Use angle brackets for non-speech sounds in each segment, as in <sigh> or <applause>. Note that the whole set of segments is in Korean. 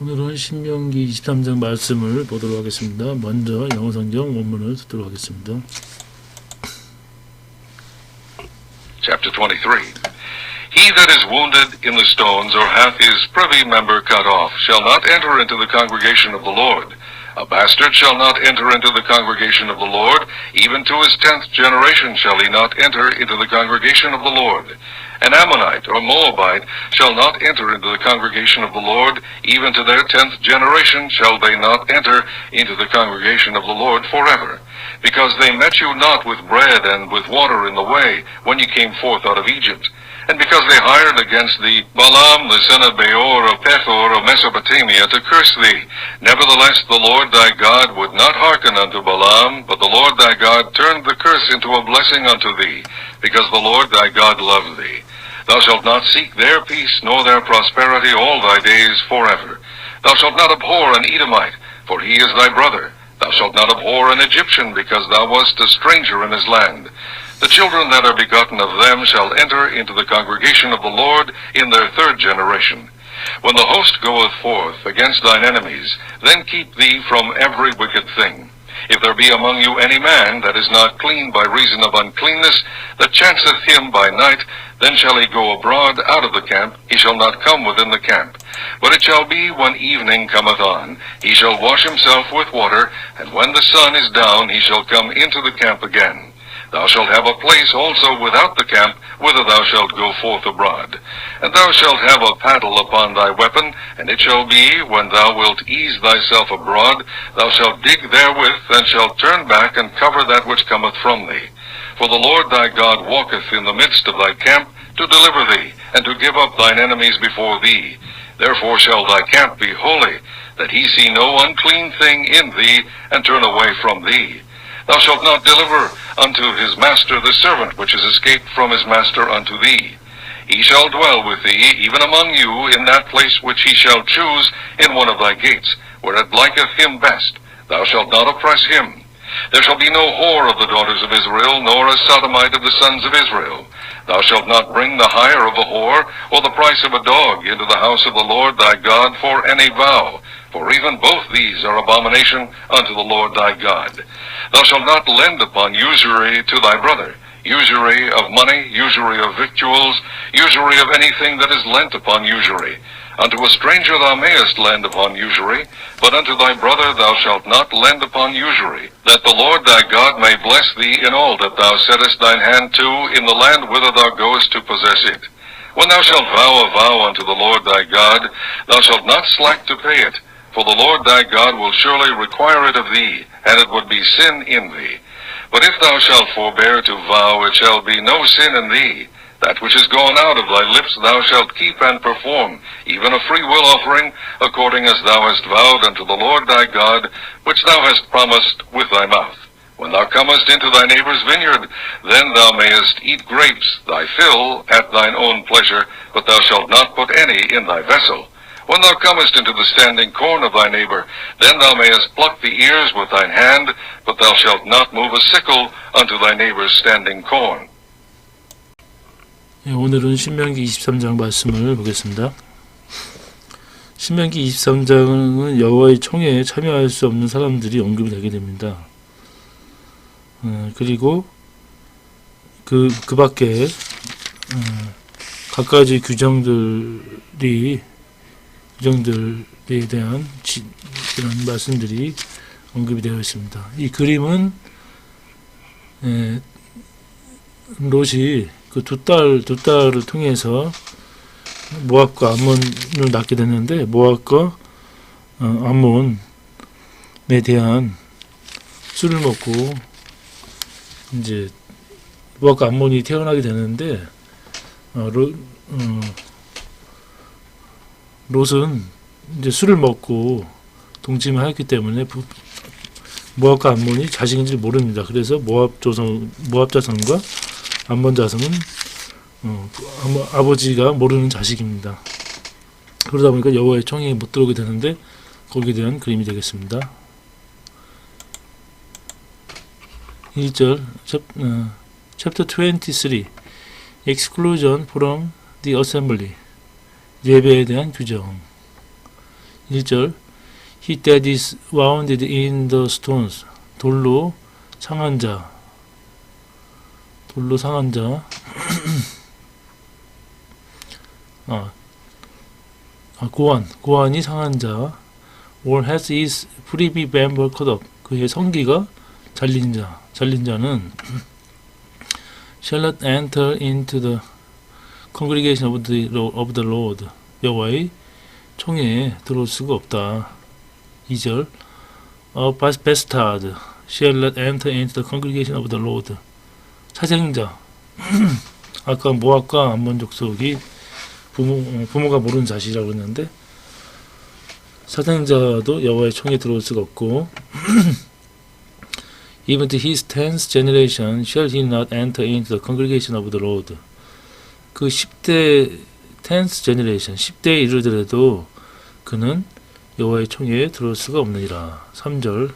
오늘은 신명기 23장 말씀을 보도록 하겠습니다. 먼저 영어 성경 원문을 듣도록 하겠습니다. Chapter 23 He that is wounded in the stones, or hath his privy member cut off, shall not enter into the congregation of the Lord. A bastard shall not enter into the congregation of the Lord, even to his tenth generation shall he not enter into the congregation of the Lord. An Ammonite or Moabite shall not enter into the congregation of the Lord, even to their tenth generation shall they not enter into the congregation of the Lord forever. Because they met you not with bread and with water in the way, when you came forth out of Egypt. And because they hired against thee Balaam the son of Beor of Pethor of Mesopotamia to curse thee. Nevertheless the Lord thy God would not hearken unto Balaam, but the Lord thy God turned the curse into a blessing unto thee, because the Lord thy God loved thee. Thou shalt not seek their peace nor their prosperity all thy days forever. Thou shalt not abhor an Edomite, for he is thy brother. Thou shalt not abhor an Egyptian, because thou wast a stranger in his land. The children that are begotten of them shall enter into the congregation of the Lord in their third generation. When the host goeth forth against thine enemies, then keep thee from every wicked thing. If there be among you any man that is not clean by reason of uncleanness, that chanceth him by night, then shall he go abroad out of the camp, he shall not come within the camp. But it shall be when evening cometh on, he shall wash himself with water, and when the sun is down, he shall come into the camp again. Thou shalt have a place also without the camp, whither thou shalt go forth abroad. And thou shalt have a paddle upon thy weapon, and it shall be, when thou wilt ease thyself abroad, thou shalt dig therewith, and shalt turn back and cover that which cometh from thee. For the Lord thy God walketh in the midst of thy camp, to deliver thee, and to give up thine enemies before thee. Therefore shall thy camp be holy, that he see no unclean thing in thee, and turn away from thee. Thou shalt not deliver unto his master the servant which is escaped from his master unto thee. He shall dwell with thee, even among you, in that place which he shall choose in one of thy gates, where it liketh him best. Thou shalt not oppress him. There shall be no whore of the daughters of Israel, nor a sodomite of the sons of Israel. Thou shalt not bring the hire of a whore, or the price of a dog, into the house of the Lord thy God for any vow. For even both these are abomination unto the Lord thy God. Thou shalt not lend upon usury to thy brother, usury of money, usury of victuals, usury of anything that is lent upon usury. Unto a stranger thou mayest lend upon usury, but unto thy brother thou shalt not lend upon usury, that the Lord thy God may bless thee in all that thou settest thine hand to in the land whither thou goest to possess it. When thou shalt vow a vow unto the Lord thy God, thou shalt not slack to pay it, for the Lord thy God will surely require it of thee, and it would be sin in thee. But if thou shalt forbear to vow, it shall be no sin in thee. That which is gone out of thy lips thou shalt keep and perform, even a free will offering, according as thou hast vowed unto the Lord thy God, which thou hast promised with thy mouth. When thou comest into thy neighbor's vineyard, then thou mayest eat grapes, thy fill, at thine own pleasure, but thou shalt not put any in thy vessel. When thou comest into the standing corn of thy neighbor, then thou mayest pluck the ears with thine hand, but thou shalt not move a sickle unto thy neighbor's standing corn. 예, 오늘은 신명기 23장 말씀을 보겠습니다. 신명기 23장은 여호와의 총회에 참여할 수 없는 사람들이 언급이 되게 됩니다. 어, 그리고 그, 그 밖에 어, 각가지 규정들이 규정들에 대한 지, 그런 말씀들이 언급이 되어 있습니다. 이 그림은 에, 롯이 그 두 딸, 두 딸을 통해서 모압과 암몬을 낳게 됐는데 모압과 어, 암몬에 대한 술을 먹고 이제 모압과 암몬이 태어나게 되는데 어, 로, 어, 롯은 이제 술을 먹고 동침을 하였기 때문에 부, 모압과 암몬이 자식인지 모릅니다. 그래서 모압 조선 모압 자손과 암몬 자손은 어, 아마 아버지가 모르는 자식입니다. 그러다 보니까 여호와의 총회에 못 들어오게 되는데 거기에 대한 그림이 되겠습니다. 1절 어, chapter 23 exclusion from the assembly 예배에 대한 규정 1절 He that is wounded in the stones 돌로 상한 자 돌로 상한 자 아, 아 고안 고안이 상한 자 or has his privy member cut off 그의 성기가 잘린 자 잘린 자는 shall not enter into the congregation of the, of the Lord 여호와의 총회에 들어올 수가 없다. 2절 A bas- bastard shall not enter into the congregation of the Lord 사생자 아까 모압과 암몬 족속이 부모, 어, 부모가 모르는 자식이라고 했는데 사생자도 여호와의 총에 들어올 수가 없고 Even to his tenth generation shall he not enter into the congregation of the Lord. 그 10대 tenth generation, 10대에 이르더라도 그는 여호와의 총회에 들어올 수가 없느니라. 3절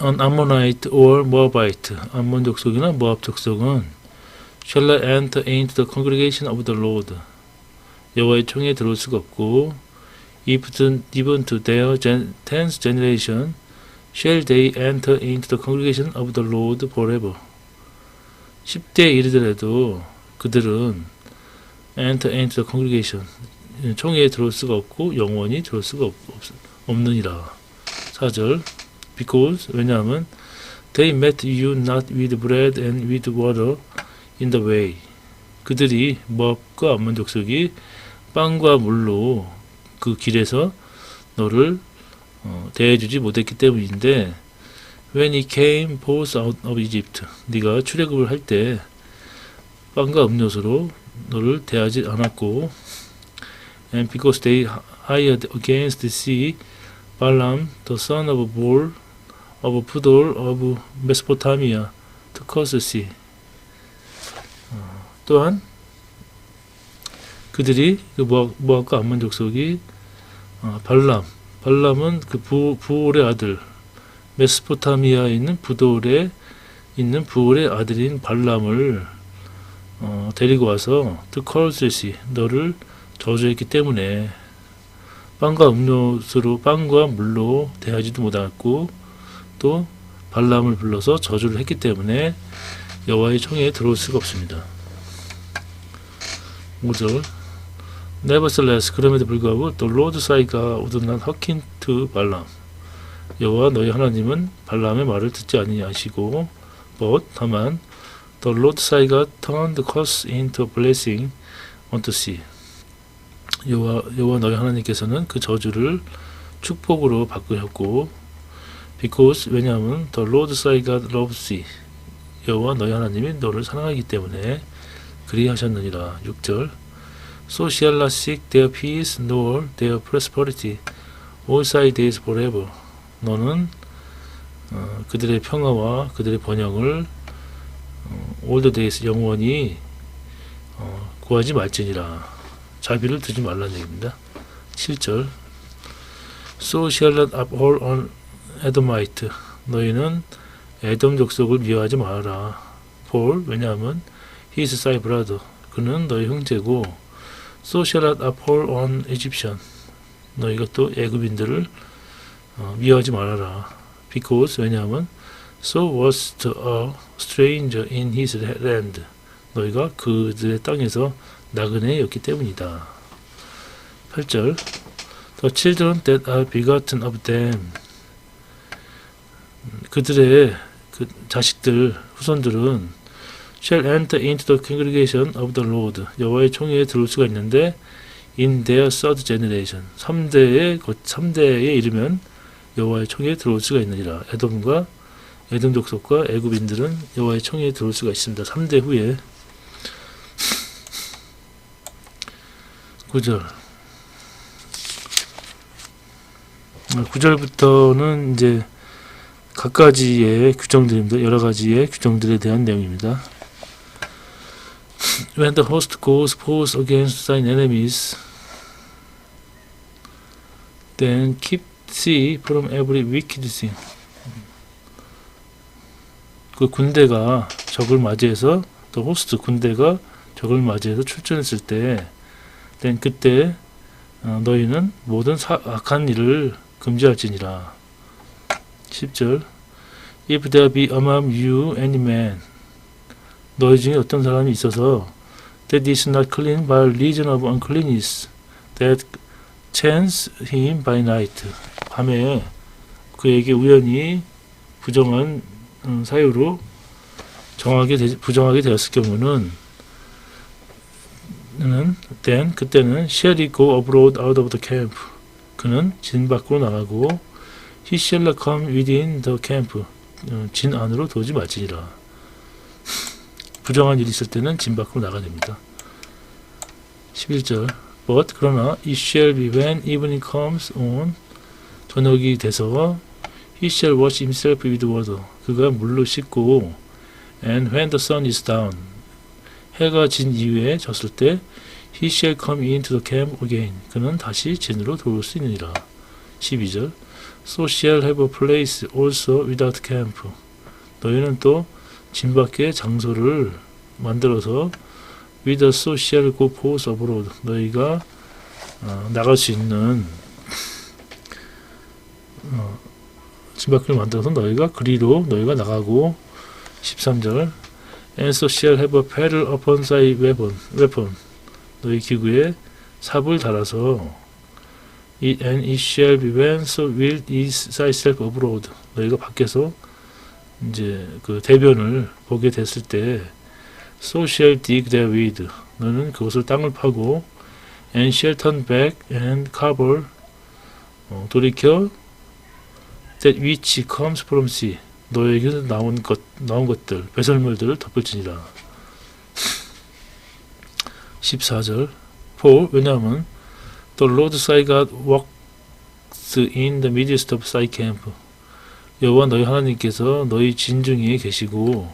An Ammonite or Moabite, 암몬 족속이나 모압 족속은 shall not enter into the congregation of the Lord. 여호와의 총회에 들어올 수가 없고 even, even to their gen, tenth generation shall they enter into the congregation of the Lord forever. 10대에 이르더라도 그들은 enter into the congregation 총회에 들어올 수가 없고 영원히 들어올 수가 없, 없, 없느니라. 4절 because 왜냐하면 they met you not with bread and with water in the way 그들이 모압과 암몬 족속이 빵과 물로 그 길에서 너를 어, 대해주지 못했기 때문인데 when he came forth out of Egypt 네가 출애굽을 할 때 빵과 음료수로 너를 대하지 않았고 and because they hired against the sea Balaam the son of Bor of Pudor of Mesopotamia to cross the sea 어, 또한 그들이 그 모압, 모압과 암몬 족속이 어, 발람 발람은 그 부, 부올의 아들 메스포타미아에 있는 부돌에 있는 부올의 아들인 발람을 어, 데리고 와서 트컬스시 너를 저주했기 때문에 빵과 음료수로 빵과 물로 대하지도 못했고 또 발람을 불러서 저주를 했기 때문에 여호와의 총에 들어올 수가 없습니다. 5절 Nevertheless 그럼에도 불구하고 the Lord 사이가 hearken to 발람 여호와 너희 하나님은 발람의 말을 듣지 아니하시고 but 다만 the Lord 사이가 turned curse into a blessing unto sea 여호와 여호와 너희 하나님께서는 그 저주를 축복으로 바꾸셨고 because 왜냐하면 the Lord 사이가 loves thee 여호와 너희 하나님이 너를 사랑하기 때문에 그리하셨느니라 6절 So shall not seek their peace nor their prosperity all thy days forever. 너는 어, 그들의 평화와 그들의 번영을 어, all the days 영원히 어, 구하지 말지니라. 자비를 두지 말라는 얘기입니다. 7절 So shall not abhor on Edomite. 너희는 에돔 족속을 미워하지 말아라. For 왜냐하면 he is thy brother. 그는 너희 형제고 Not abhor on Egyptian. 너희가 또 애굽인들을 어, 미워하지 말아라. Because 왜냐하면 so was a stranger in his land. 너희가 그들의 땅에서 나그네였기 때문이다. 8절 The children that are begotten of them. 음, 그들의 그 자식들 후손들은 shall enter into the congregation of the Lord. 여호와의 총회에 들어올 수가 있는데 in their third generation. 3대에 3대에 이르면 여호와의 총회에 들어올 수가 있느니라. 에돔과 에돔 족속과 애굽인들은 여호와의 총회에 들어올 수가 있습니다. 3대 후에 <laughs> 9절 9절부터는 이제 각가지의 규정들입니다. 여러 가지의 규정들에 대한 내용입니다. When the host goes forth against thine enemies, then keep thee from every wicked thing. 그 군대가 적을 맞이해서 또 호스트 군대가 적을 맞이해서 출전했을 때, then 그때 어, 너희는 모든 사, 악한 일을 금지할지니라. 10절 If there be among you any man 너희 중에 어떤 사람이 있어서 that is not clean by reason of uncleanness that chance him by night 밤에 그에게 우연히 부정한 음, 사유로 정하게 되, 부정하게 되었을 경우는 는 then 그때는 shall he go abroad out of the camp 그는 진 밖으로 나가고 he shall come within the camp 어, 진 안으로 도지 말지니라 부정한 일이 있을 때는 진 밖으로 나가야 됩니다 11절 But 그러나 it shall be when evening comes on 저녁이 돼서 he shall wash himself with water 그가 물로 씻고 and when the sun is down 해가 진 이후에 졌을 때 he shall come into the camp again 그는 다시 진으로 들어올 수 있느니라 12절 So shall have a place also without camp 너희는 또 진 밖에 장소를 만들어서 with a so shall go forth abroad 너희가 어, 나갈 수 있는 어, 진 밖을 만들어서 너희가 그리로 너희가 나가고 13절 And so shall have a pedal upon thy weapon, weapon. 너희 기구에 삽을 달아서 it, and it shall be when so will is thyself abroad. 너희가 밖에서 이제 그 대변을 보게 됐을 때 so shall dig therewith. 너는 그것을 땅을 파고 and shall turn back and cover 어, 돌이켜 that which comes from sea. 너에게서 나온 것 나온 것들 배설물들을 덮을지니라. 14절 For 왜냐하면 The Lord thy God walks in the midst of thy camp 여호와 너희 하나님께서 너희 진중에 계시고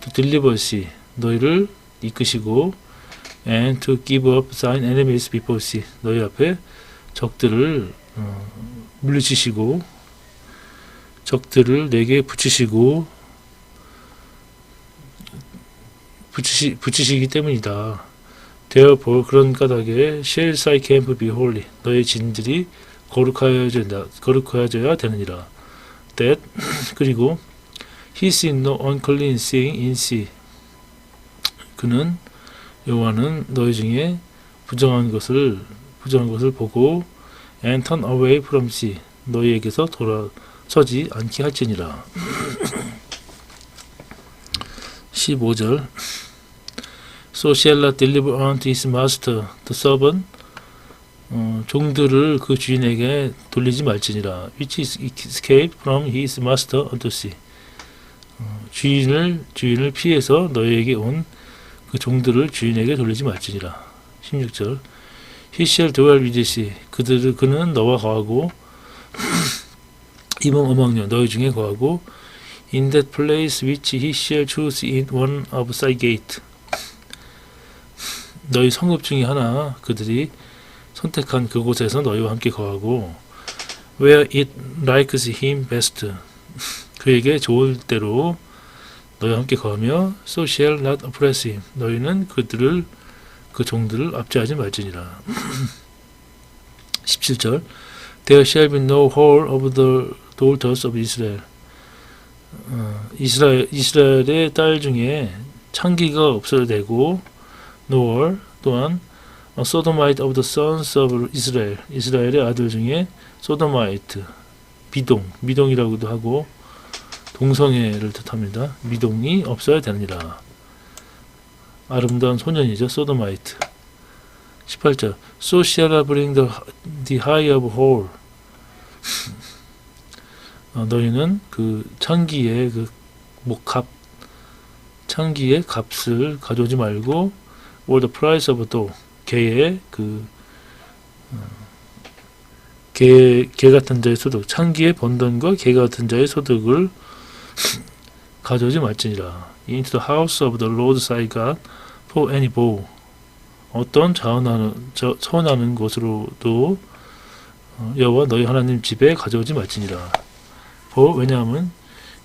to deliver thee 너희를 이끄시고 and to give up thine enemies before thee 너희 앞에 적들을 어, 물리치시고 적들을 내게 붙이시고 붙이시, 붙이시기 때문이다. Therefore 그런 까닭에 shall thy camp be holy 너의 진들이 거룩하여져야 거룩하여져야 되느니라. That 그리고 he seen no unclean thing in sea 그는 여호와는 너희 중에 부정한 것을 부정한 것을 보고 and turn away from sea 너희에게서 돌아서지 않게 할지니라. 15절 So shall not deliver unto his master the servant 어, 종들을 그 주인에게 돌리지 말지니라 which is escaped from his master unto sea 어, 주인을 주인을 피해서 너희에게 온 그 종들을 주인에게 돌리지 말지니라 16절 He shall dwell with thee 그들을 그는 너와 거하고 이몽 어망녀 너희 중에 거하고 in that place which he shall choose in one of thy gate 너희 성읍 중에 하나 그들이 선택한 그곳에서 너희와 함께 거하고 where it likes him best 그에게 좋을 대로 너희와 함께 거하며 so shall not oppress him 너희는 그들을 그 종들을 압제하지 말지니라 17절 There shall be no whore of the daughters of Israel 어, 이스라엘, 이스라엘의 딸 중에 창기가 없어야 되고 nor 또한 어, sodomite of the sons of 이스라엘의 아들 중에 sodomite 비동 미동이라고도 하고 동성애를 뜻합니다. 미동이 없어야 되느니라. 아름다운 소년이죠. sodomite 18절 So shall I bring the, the high of whore 어, 너희는 그 창기의 그 목값 창기의 값을 가져오지 말고 or the price of the 개의 그 어, 개, 개 같은 자의 소득 창기에 번던과 개 같은 자의 소득을 가져오지 말지니라 into the house of the Lord thy God for any bow 어떤 자원하는 저, 서원하는 곳으로도 어, 여호와 너희 하나님 집에 가져오지 말지니라 for 왜냐하면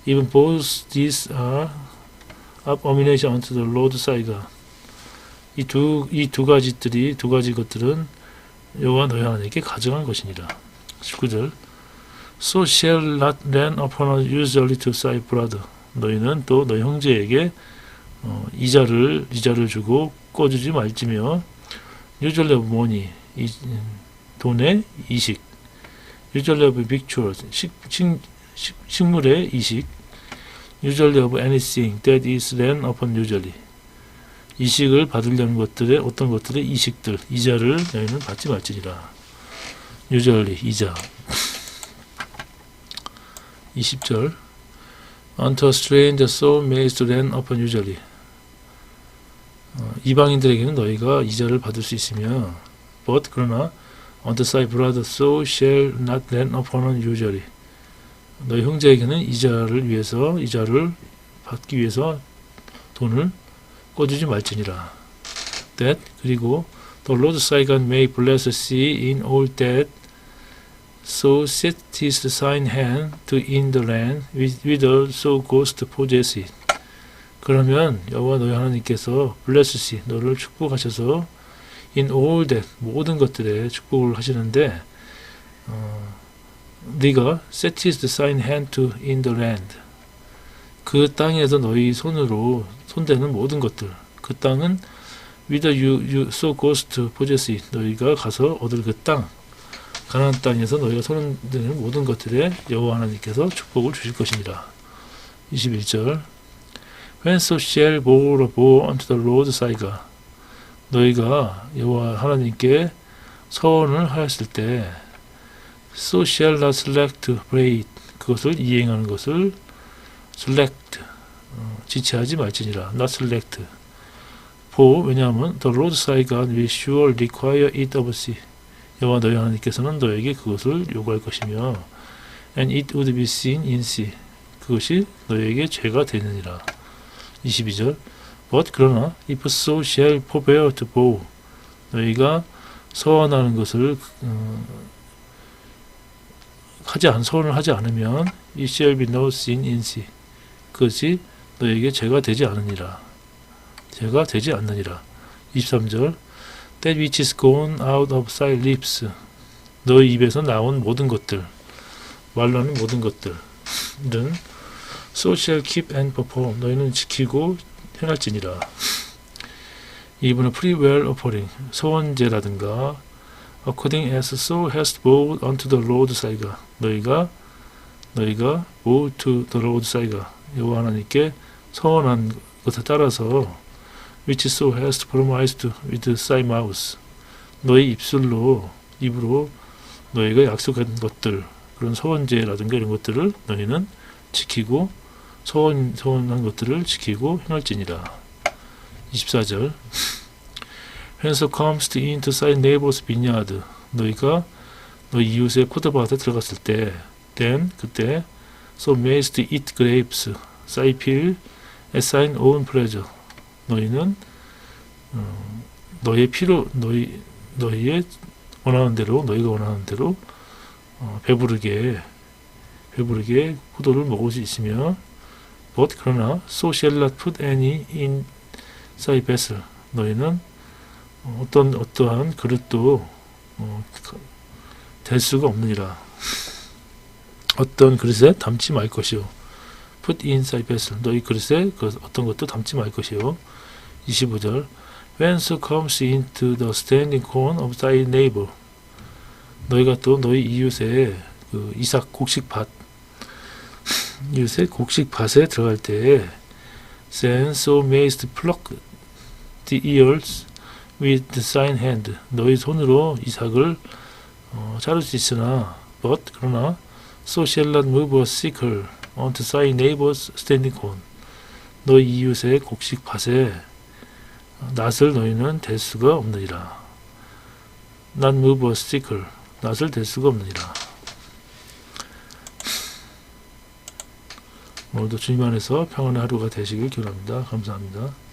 even both these are abomination unto the Lord thy God 이 두 이 두 가지들이 두 가지 것들은 여호와 너희 하나님께 가정한 것이니라. 19절 So shall not lend upon us usually to thy brother. 너희는 또 너희 형제에게 어, 이자를 이자를 주고 꿔주지 말지며 usually of money 이, 음, 돈의 이식 usually of victuals 식, 식, 식, 식물의 이식 usually of anything that is lent upon usually 이식을 받으려는 것들의 어떤 것들의 이식들 이자를 너희는 받지 말지니라 usually 이자 20절 unto a stranger so mayest lend upon usually 어, 이방인들에게는 너희가 이자를 받을 수 있으며 but 그러나 unto thy brother so shall not lend upon usually 너희 형제에게는 이자를 위해서 이자를 받기 위해서 돈을 꿔주지 말지니라 that 그리고 the Lord Saigon may bless thee in all that so set his sign hand to in the land with so goes to possess it 그러면 여호와 너희 하나님께서 bless thee 너를 축복하셔서 in all that 모든 것들에 축복을 하시는데 어, 네가 set his sign hand to in the land 그 땅에서 너희 손으로 손대는 모든 것들. 그 땅은 with you, you so goes to possess 너희가 가서 얻을 그 땅. 가나안 땅에서 너희가 손대는 모든 것들에 여호와 하나님께서 축복을 주실 것이니라 21절. Whenso shall bow bow unto the Lord 사이가 너희가 여호와 하나님께 서원을 하였을 때 so shall not select break 그것을 이행하는 것을 select. 어, 지체하지 말지니라 not select for 왜냐하면 the Lord thy God will sure require it of thee 여호와 너희 하나님께서는 너에게 그것을 요구할 것이며 and it would be seen in thee 그것이 너에게 죄가 되느니라 22절 But 그러나 if so shall forbear to bow 너희가 서원하는 것을 어, 하지 않 서원을 하지 않으면 it shall be no sin in thee 그것이 너에게 죄가 되지 않으니라 죄가 되지 않느니라 23절 That which is gone out of thy lips 너희 입에서 나온 모든 것들 말로 하는 모든 것들은 so shall keep and perform 너희는 지키고 행할지니라 이분은 free will offering 소원제라든가 according as so hast vowed unto the Lord 사이가 너희가 너희가 vow to the Lord 사이가 여호와 하나님께 서원한 것에 따라서 which so hast promised with thy mouth 너희 입술로 입으로 너희가 약속한 것들 그런 서원제라든가 이런 것들을 너희는 지키고 서원 서원한 것들을 지키고 행할지니라 24절 Whenso comest into thy neighbor's vineyard 너희가 너희 이웃의 포도밭에 들어갔을 때 then 그때 so mayest eat grapes thy thine own pleasure. 너희는 어, 너의 필요 너희 너희의 원하는 대로 너희가 원하는 대로 어, 배부르게 배부르게 포도를 먹을 수 있으며 but 그러나 so shall not put any in thy vessel. 너희는 어, 어떤 어떠한 그릇도 어, 될 수가 없느니라. 어떤 그릇에 담지 말 것이요 put in thy vessel 너희 그릇에 그 어떤 것도 담지 말 것이요 25절 Whenso comes into the standing corn of thy neighbor 너희가 또 너희 이웃의 그 이삭 곡식 밭 이웃의 곡식 밭에 들어갈 때에 then so mayest pluck the ears with the thine hand 너희 손으로 이삭을 어, 자를 수 있으나 but 그러나 so shall not move a sickle onto thy neighbor's standing corn 너희 이웃의 곡식 밭에 낫을 너희는 댈 수가 없느니라 not move a sickle 낫을 댈 수가 없느니라 오늘도 주님 안에서 평안의 하루가 되시길 기원합니다. 감사합니다.